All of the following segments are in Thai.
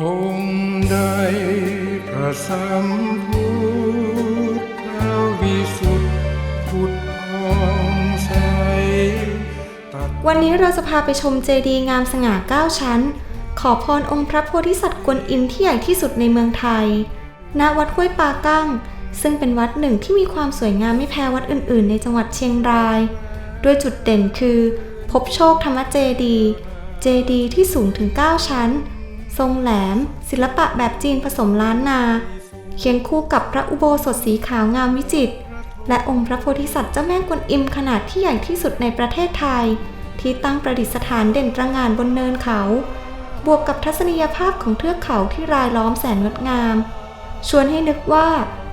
องค์ใดพระสัมพุทธวิสุทธิพุทธองใสตัดวันนี้เราจะพาไปชมเจดีย์งามสง่า9ชั้น ขอพรองค์พระโพธิสัตว์กวนอิมที่ใหญ่ที่สุดในเมืองไทย ณ วัดห้วยปากั้ง ซึ่งเป็นวัดหนึ่งที่มีความสวยงามไม่แพ้วัดอื่น ๆ ในจังหวัดเชียงรายโดยจุดเด่นคือ พบโชคธรรมเจดีย์เจดีย์ที่สูงถึง 9 ชั้น ทรงแหลม ศิลปะแบบจีนผสมล้านนา เคียงคู่กับพระอุโบสถสีขาวงามวิจิตรและองค์พระโพธิสัตว์เจ้าแม่กวนอิมขนาดที่ใหญ่ที่สุดในประเทศไทย ที่ตั้งประดิษฐานเด่นตระงานบนเนินเขา บวกกับทัศนียภาพของเทือกเขาที่รายล้อมแสนงดงาม ชวนให้นึกว่า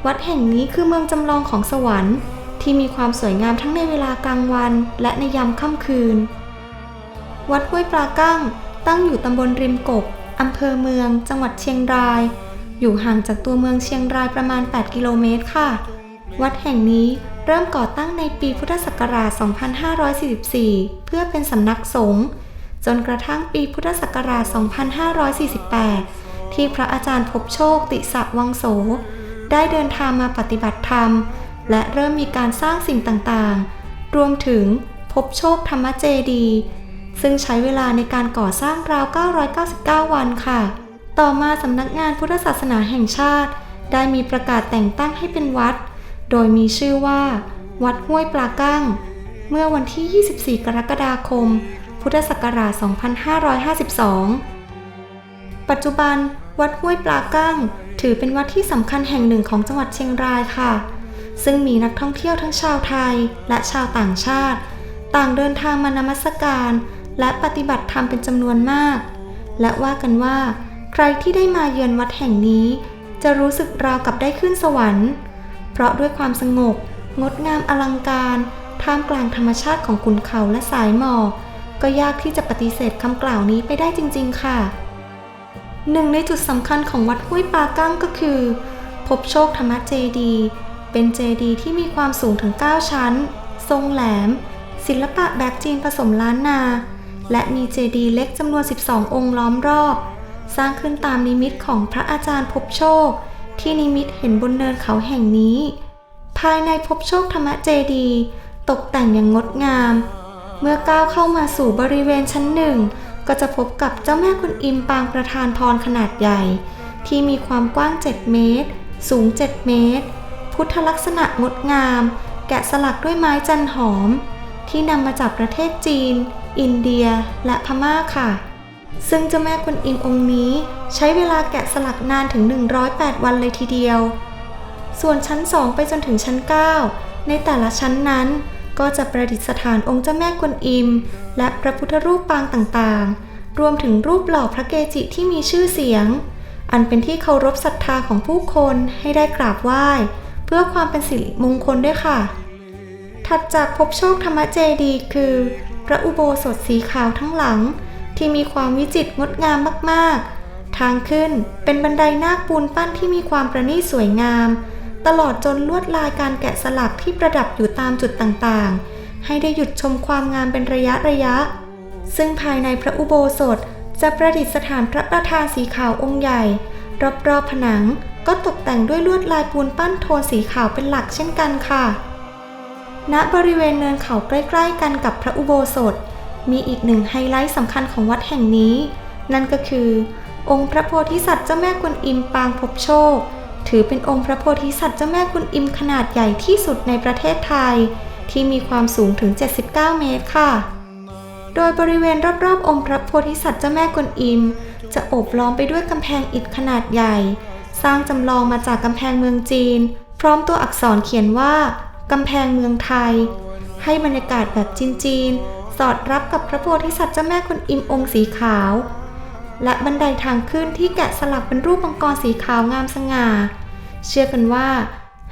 วัดแห่งนี้คือเมืองจำลองของสวรรค์ ที่มีความสวยงามทั้งในเวลากลางวัน และในยามค่ำคืน วัดห้วยปลากั้ง ตั้งอยู่ตำบลริมกบ อำเภอเมือง จังหวัดเชียงราย อยู่ห่างจากตัวเมืองเชียงรายประมาณ 8 กิโลเมตรค่ะ วัดแห่งนี้เริ่มก่อตั้งในปีพุทธศักราช 2544 เพื่อเป็นสำนักสงฆ์ จนกระทั่งปีพุทธศักราช 2548 ที่พระอาจารย์พบโชคติสะวังโส ได้เดินทางมาปฏิบัติธรรม และเริ่มมีการสร้างสิ่งต่างๆ รวมถึงพบโชคธรรมเจดีย์ ซึ่งใช้เวลาในการก่อสร้างราว 999 วันค่ะ ต่อมาสำนักงานพุทธศาสนาแห่งชาติ ได้มีประกาศแต่งตั้งให้เป็นวัด โดยมีชื่อว่า วัดห้วยปลากั้ง เมื่อวันที่ 24 กรกฎาคม พุทธศักราช 2552 ปัจจุบัน วัดห้วยปลากั้ง ถือเป็นวัดที่สำคัญแห่งหนึ่งของจังหวัดเชียงรายค่ะ ซึ่งมีนักท่องเที่ยวทั้งชาวไทยและชาวต่างชาติ ต่างเดินทางมานมัสการ และปฏิบัติธรรมเป็นจำนวนมาก และว่ากันว่า ใครที่ได้มาเยือนวัดแห่งนี้ จะรู้สึกราวกับได้ขึ้นสวรรค์ เพราะด้วยความสงบ งดงามอลังการท่ามกลางธรรมชาติของขุนเขาและสายหมอกก็ยากที่จะปฏิเสธคำกล่าวนี้ไปได้จริง ๆ ค่ะ หนึ่งในจุดสำคัญของวัดห้วยปากั้งก็คือ พบโชคธรรมเจดี เป็นเจดีที่มีความสูงถึง 9 ชั้น ทรงแหลม ศิลปะแบบจีนผสมล้านนา และมีเจดีย์เล็กจำนวน 12 องค์ล้อมรอบ สร้างขึ้นตามนิมิตของพระอาจารย์พบโชค ที่นิมิตเห็นบนเนินเขาแห่งนี้ ภายในพบโชคธรรมเจดีย์ตกแต่งอย่างงดงาม เมื่อก้าวเข้ามาสู่บริเวณชั้นหนึ่ง ก็จะพบกับเจ้าแม่กุนอิมปางประธานพรขนาดใหญ่ ที่มีความกว้าง 7 เมตร สูง 7 เมตร พุทธลักษณะงดงาม แกะสลักด้วยไม้จันหอม ที่นำมาจากประเทศจีน อินเดีย และพม่าค่ะ ซึ่งเจ้าแม่กุนอิมองค์นี้ ใช้เวลาแกะสลักนานถึง 108 วันเลยทีเดียว ส่วนชั้น 2 ไปจนถึงชั้น 9 ในแต่ละชั้นนั้น ก็จะประดิษฐานองค์เจ้าแม่กวนอิม และพระพุทธรูปปางต่างๆ รวมถึงรูปหล่อพระเกจิที่มีชื่อเสียง อันเป็นที่เคารพศรัทธาของผู้คนให้ได้กราบไหว้ เพื่อความเป็นสิริมงคลด้วยค่ะ ถัดจากพบโชคธรรมเจดีคือ พระอุโบสถสีขาวทั้งหลัง ที่มีความวิจิตรงดงามมากๆ ทางขึ้นเป็นบันไดนาคปูนปั้นที่มีความประณีตสวยงาม ตลอดจนลวดลายการแกะสลักที่ประดับอยู่ตามจุดต่างๆ ให้ได้หยุดชมความงามเป็นระยะระยะ ซึ่งภายในพระอุโบสถจะประดิษฐานพระประธานสีขาวองค์ใหญ่ รอบๆผนังก็ตกแต่งด้วยลวดลายปูนปั้นโทนสีขาวเป็นหลักเช่นกันค่ะ ณบริเวณเนินเขาใกล้ๆกันกับพระอุโบสถ มีอีกหนึ่งไฮไลท์สำคัญของวัดแห่งนี้ นั่นก็คือ องค์พระโพธิสัตว์เจ้าแม่กวนอิมปางพบโชค ถือเป็นองค์พระโพธิสัตว์เจ้าแม่กวนอิมขนาดใหญ่ที่สุดในประเทศไทย ที่มีความสูงถึง 79 เมตรค่ะ โดยบริเวณรอบๆ องค์พระโพธิสัตว์เจ้าแม่กวนอิม จะโอบล้อมไปด้วยกำแพงอิฐขนาดใหญ่ สร้างจำลองมาจากกำแพงเมืองจีน พร้อมตัวอักษรเขียนว่า กำแพงเมืองไทย ให้บรรยากาศแบบจีนๆ สอดรับกับพระโพธิสัตว์เจ้าแม่กวนอิมองค์สีขาว และบันไดทางขึ้นที่แกะสลักเป็นรูปมังกรสีขาวงามสง่า เชื่อกันว่า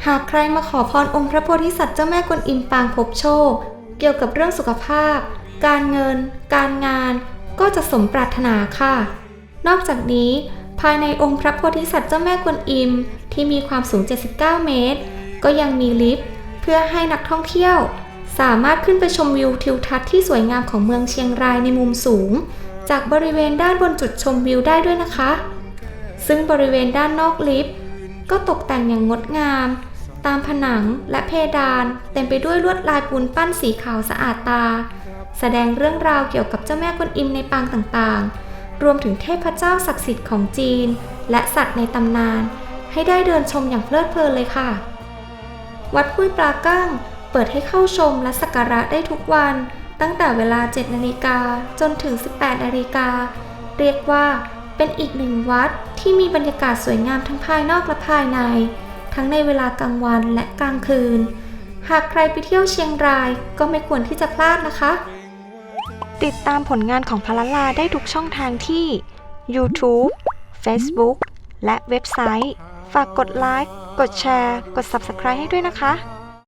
หากใครมาขอพรองค์พระโพธิสัตว์เจ้าแม่กวนอิมปางพบโชค เกี่ยวกับเรื่องสุขภาพ การเงิน การงาน ก็จะสมปรารถนาค่ะ นอกจากนี้ภายในองค์พระโพธิสัตว์เจ้าแม่กวนอิมที่มีความสูง 79 เมตร ก็ยังมีลิฟต์ พื่อให้นักท่องเที่ยว สามารถขึ้นไปชมวิวทิวทัศน์ที่สวยงามของเมืองเชียงรายในมุมสูง จากบริเวณด้านบนจุดชมวิวได้ด้วยนะคะ ซึ่งบริเวณด้านนอกลิฟต์ก็ตกแต่งอย่างงดงาม ตามผนังและเพดาน เต็มไปด้วยลวดลายปูนปั้นสีขาวสะอาดตา แสดงเรื่องราวเกี่ยวกับเจ้าแม่กวนอิมในปางต่างๆ รวมถึงเทพเจ้าศักดิ์สิทธิ์ของจีน และสัตว์ในตำนาน ให้ได้เดินชมอย่างเพลิดเพลินเลยค่ะ วัดห้วยปลากั้งเปิดให้เข้าชมและสักการะได้ทุกวัน ตั้งแต่เวลา 7 นาฬิกาจนถึง 18 นาฬิกา เรียกว่าเป็นอีกหนึ่งวัดที่มีบรรยากาศสวยงามทั้งภายนอกและภายใน ทั้งในเวลากลางวันและกลางคืน หากใครไปเที่ยวเชียงรายก็ไม่ควรที่จะพลาดนะคะ ติดตามผลงานของพลลาได้ทุกช่องทางที่ YouTube Facebook และเว็บไซต์ ฝากกดไลค์ กดแชร์ กด Subscribe ให้ด้วยนะคะ